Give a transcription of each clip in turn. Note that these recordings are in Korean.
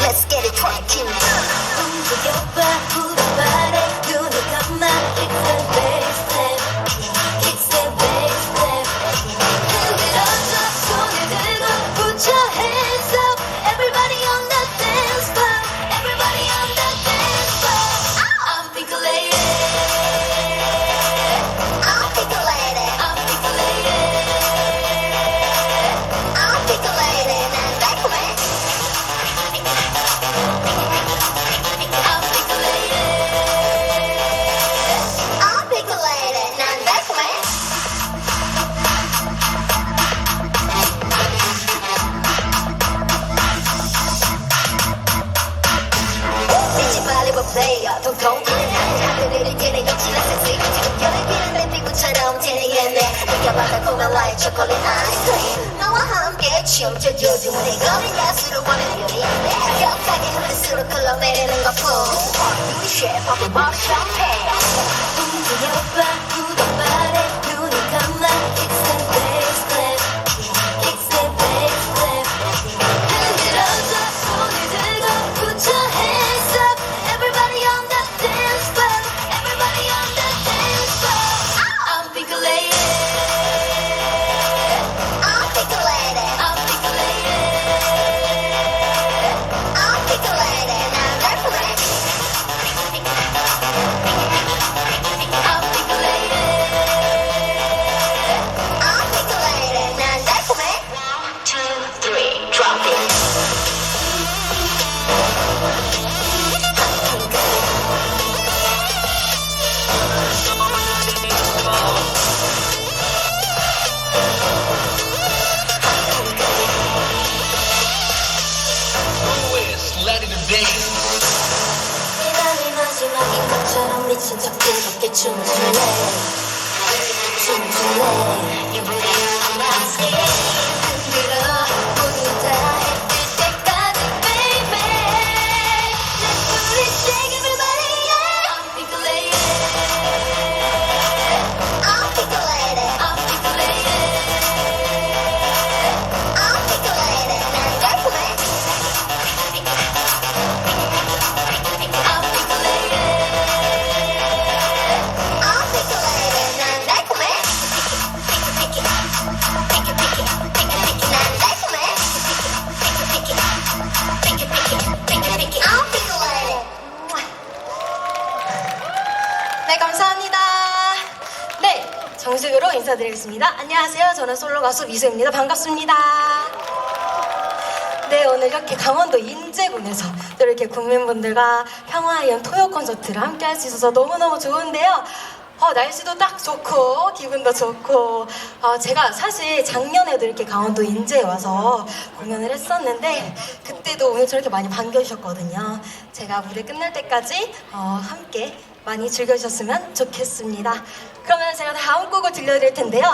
let's get it cracking 샴페인 움직여봐 구 You really are my skin 인사드리겠습니다. 안녕하세요. 저는 솔로 가수 미수입니다. 반갑습니다. 네, 오늘 이렇게 강원도 인제군에서 또 이렇게 국민분들과 평화의 토요 콘서트를 함께 할 수 있어서 너무너무 좋은데요. 어, 날씨도 딱 좋고, 기분도 좋고, 어, 제가 사실 작년에도 이렇게 강원도 인제에 와서 공연을 했었는데, 그때도 오늘 저렇게 많이 반겨주셨거든요. 제가 무대 끝날 때까지 어, 함께 많이 즐겨주셨으면 좋겠습니다. 그러면 제가 다음 곡을 들려드릴 텐데요.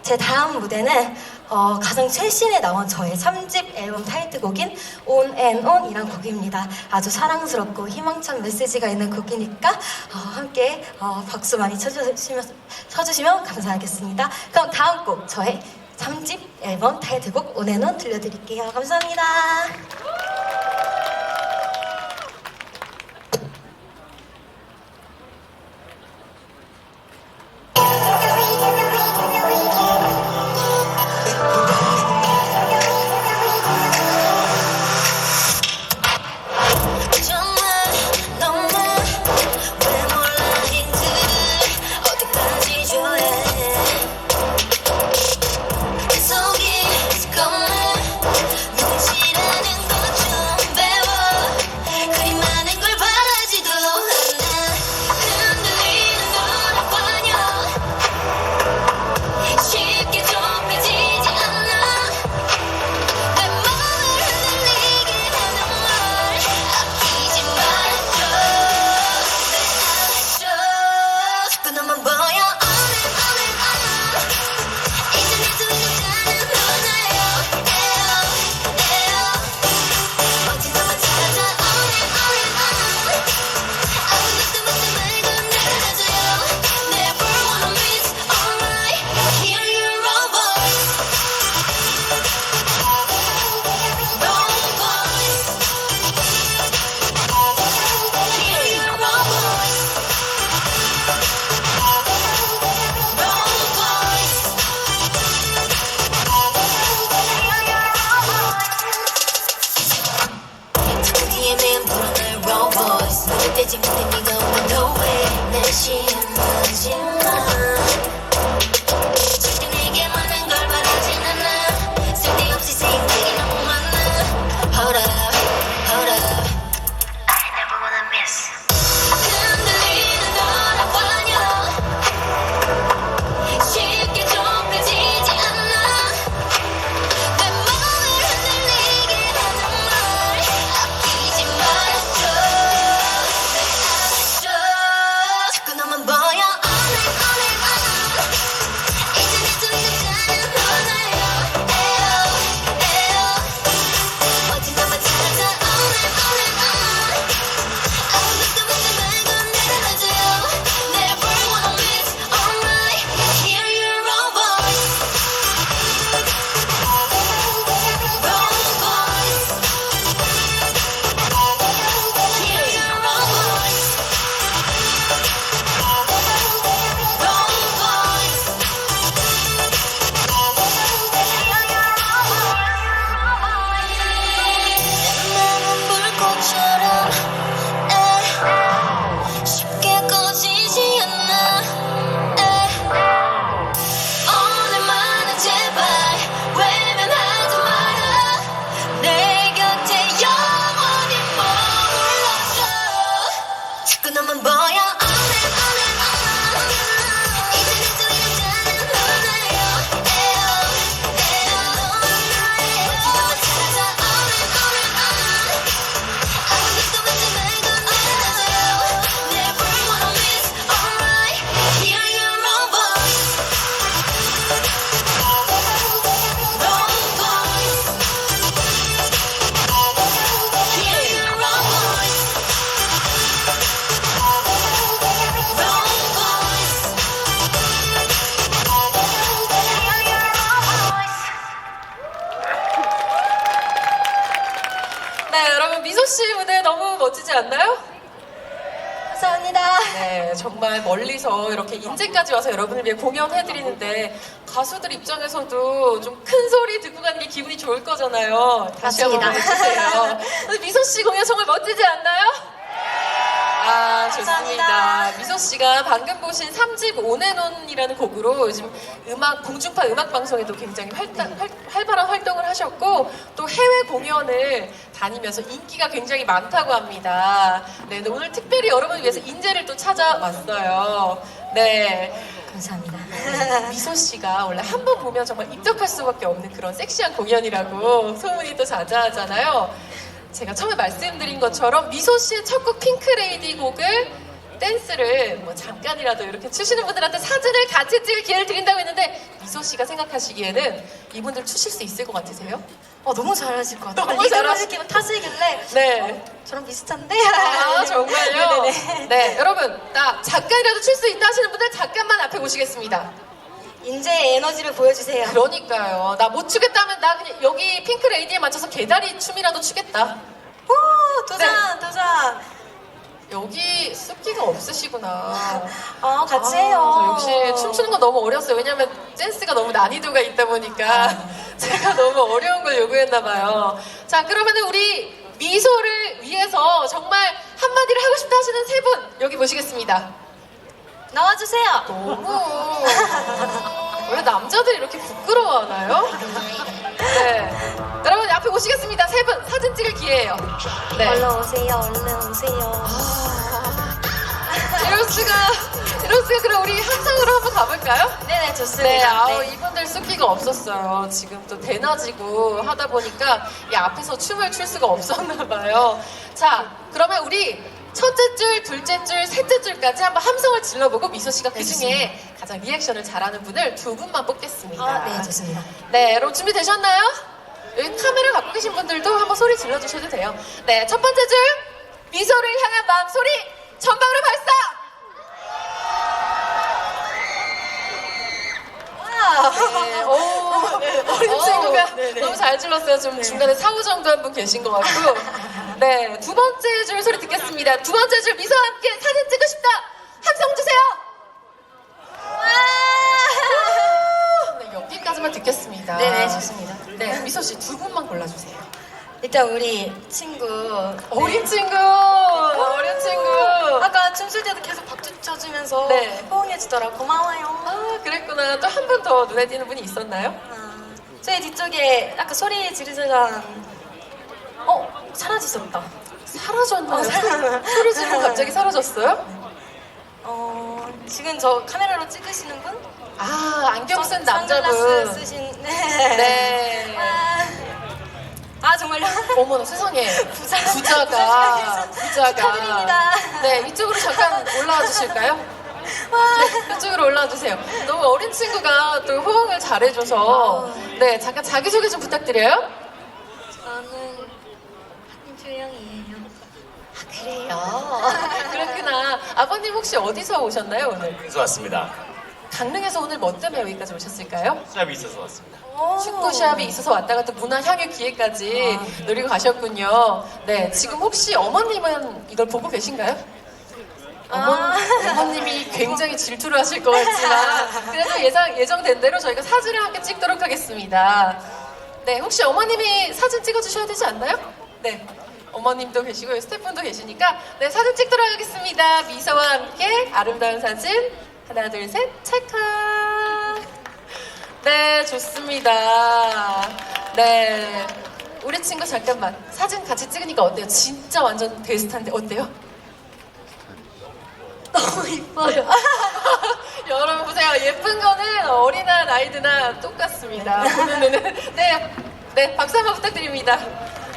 제 다음 무대는 어, 가장 최신에 나온 저의 3집 앨범 타이틀곡인 On and On 이란 곡입니다. 아주 사랑스럽고 희망찬 메시지가 있는 곡이니까 어, 함께 어, 박수 많이 쳐주시면, 쳐주시면 감사하겠습니다. 그럼 다음 곡 저의 3집 앨범 타이틀곡 On and On 들려드릴게요. 감사합니다. 않나요? 감사합니다. 네, 정말 멀리서 이렇게 인제까지 와서 여러분을 위해 공연해드리는데 가수들 입장에서도 좀 큰 소리 듣고 가는 게 기분이 좋을 거잖아요. 다시 한번 맞습니다. 해주세요. 미소 씨 공연 정말 멋지지 않나요? 아, 좋습니다. 감사합니다. 미소 씨가 방금 보신 3집 온앤온이라는 곡으로 요즘 음악, 공중파 음악 방송에도 굉장히 활, 활, 활발한 활동을 하셨고 또 해외 공연을 다니면서 인기가 굉장히 많다고 합니다. 네, 근데 오늘 특별히 여러분을 위해서 인재를 또 찾아왔어요. 네. 감사합니다. 미소 씨가 원래 한 번 보면 정말 입덕할 수밖에 없는 그런 섹시한 공연이라고 소문이 또 자자하잖아요. 제가 처음에 말씀드린 것처럼 미소 씨의 첫 곡 핑크레이디 곡을 댄스를 뭐 잠깐이라도 이렇게 추시는 분들한테 사진을 같이 찍을 기회를 드린다고 했는데 미소 씨가 생각하시기에는 이분들 추실 수 있을 것 같으세요? 어, 너무 잘하실 것 같아요. 너무 잘하시- 이렇게 타시길래 네. 저랑 비슷한데? 아 정말요? 네네네. 네 여러분 나 잠깐이라도 출 수 있다 하시는 분들 잠깐만 앞에 모시겠습니다. 인재의 에너지를 보여주세요. 그러니까요. 나 못 추겠다면 나 그냥 여기 핑크 레이디에 맞춰서 개다리 춤이라도 추겠다. 오, 도전, 네. 도전. 여기 습기가 없으시구나. 아, 같이 아, 해요. 저 역시 춤추는 건 너무 어렸어요. 왜냐면 댄스가 너무 난이도가 있다 보니까 제가 너무 어려운 걸 요구했나 봐요. 자, 그러면 우리 미소를 위해서 정말 한마디를 하고 싶다 하시는 세 분 여기 모시겠습니다. 나와주세요. 너무 원래 남자들이 이렇게 부끄러워하나요? 네. 여러분 앞에 모시겠습니다. 세 분 사진 찍을 기회예요. 네. 얼른 오세요, 얼른 오세요. 이로스가 이로스가 그럼 우리 한상으로 한번 가볼까요? 네네, 좋습니다. 네, 아우 네. 이분들 습기가 없었어요. 지금 또 대낮이고 하다 보니까 이 앞에서 춤을 출 수가 없었나 봐요. 자, 그러면 우리 첫째 줄, 둘째 줄, 셋째 줄까지 한번 함성을 질러보고 미소 씨가 그 네, 중에 가장 리액션을 잘하는 분을 두 분만 뽑겠습니다. 아, 네, 좋습니다. 네, 여러분 준비되셨나요? 여기 카메라 갖고 계신 분들도 한번 소리 질러주셔도 돼요. 네, 첫 번째 줄 미소를 향한 마음 소리 전방으로 발사. 네, 오, 어린 친구가 너무 잘 질렀어요. 좀 중간에 사후 정도 한 분 계신 것 같고. 네, 두 번째 줄 소리 듣겠습니다. 두 번째 줄 미소와 함께 사진 찍고 싶다. 함성 주세요. 네, 여기까지만 듣겠습니다. 네네, 좋습니다. 네, 미소 씨 두 분만 골라주세요. 일단 우리 친구. 어린 친구, 어린 친구. 아까 춤출 때도 계속 박수 쳐주면서 네. 호응해주더라. 고마워요. 아, 그랬구나. 또 한 분 더 눈에 띄는 분이 있었나요? 아, 저희 뒤쪽에 아까 소리 지르시던 어 사라지셨다. 사라졌나요? 어, 사라- 소리 지르고 갑자기 사라졌어요? 어 지금 저 카메라로 찍으시는 분? 아, 안경 쓴 선- 선글라스 남자분. 쓰신 네. 네. 아, 아 정말요? 어머나 세상에 부자- 부자가 부자가 부자가 축하드립니다. 네 이쪽으로 잠깐 올라와 주실까요? 네, 이쪽으로 올라와 주세요. 너무 어린 친구가 또 호응을 잘해줘서 네 잠깐 자기 소개 좀 부탁드려요. 저는 한주영이에요. 그래요. 그렇구나. 아버님 혹시 어디서 오셨나요 오늘? 그래서 왔습니다. 강릉에서 오늘 뭐 때문에 여기까지 오셨을까요? 시합이 있어서 왔습니다. 축구 시합이 있어서 왔다가 또 문화 향유 기회까지 누리고 가셨군요. 네, 지금 혹시 어머님은 이걸 보고 계신가요? 어머, 아. 어머 님이 굉장히 질투를 하실 것 같지만 그래도 예상 예정된 대로 저희가 사진을 함께 찍도록 하겠습니다. 네, 혹시 어머님이 사진 찍어주셔야 되지 않나요? 네, 어머님도 계시고 스태프분도 계시니까 네 사진 찍도록 하겠습니다. 미소와 함께 아름다운 사진 하나 둘 셋 찰칵. 네, 좋습니다. 네. 우리 친구 잠깐만. 사진 같이 찍으니까 어때요? 진짜 완전 베스트한데 어때요? 너무 이뻐요. 여러분 보세요. 예쁜 거는 어린아 나이드나 똑같습니다. 보는 눈은. 네. 네, 박수 한번 부탁드립니다.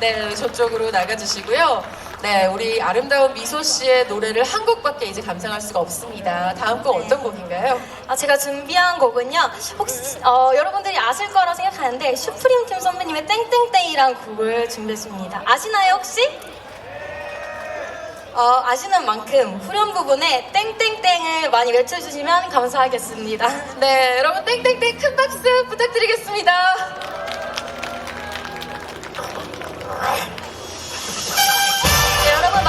네, 저쪽으로 나가주시고요. 네, 우리 아름다운 미소 씨의 노래를 한 곡밖에 이제 감상할 수가 없습니다. 다음 곡 어떤 곡인가요? 아, 제가 준비한 곡은요. 혹시 어, 여러분들이 아실 거라고 생각하는데 슈프림 팀 선배님의 땡땡땡이라는 곡을 준비했습니다. 아시나요 혹시? 어, 아시는 만큼 후렴 부분에 땡땡땡을 많이 외쳐주시면 감사하겠습니다. 네, 여러분 땡땡땡 큰 박수 부탁드리겠습니다. 네, 여러분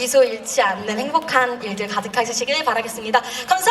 미소 잃지 않는 행복한 일들 가득하시길 바라겠습니다. 감사합니다.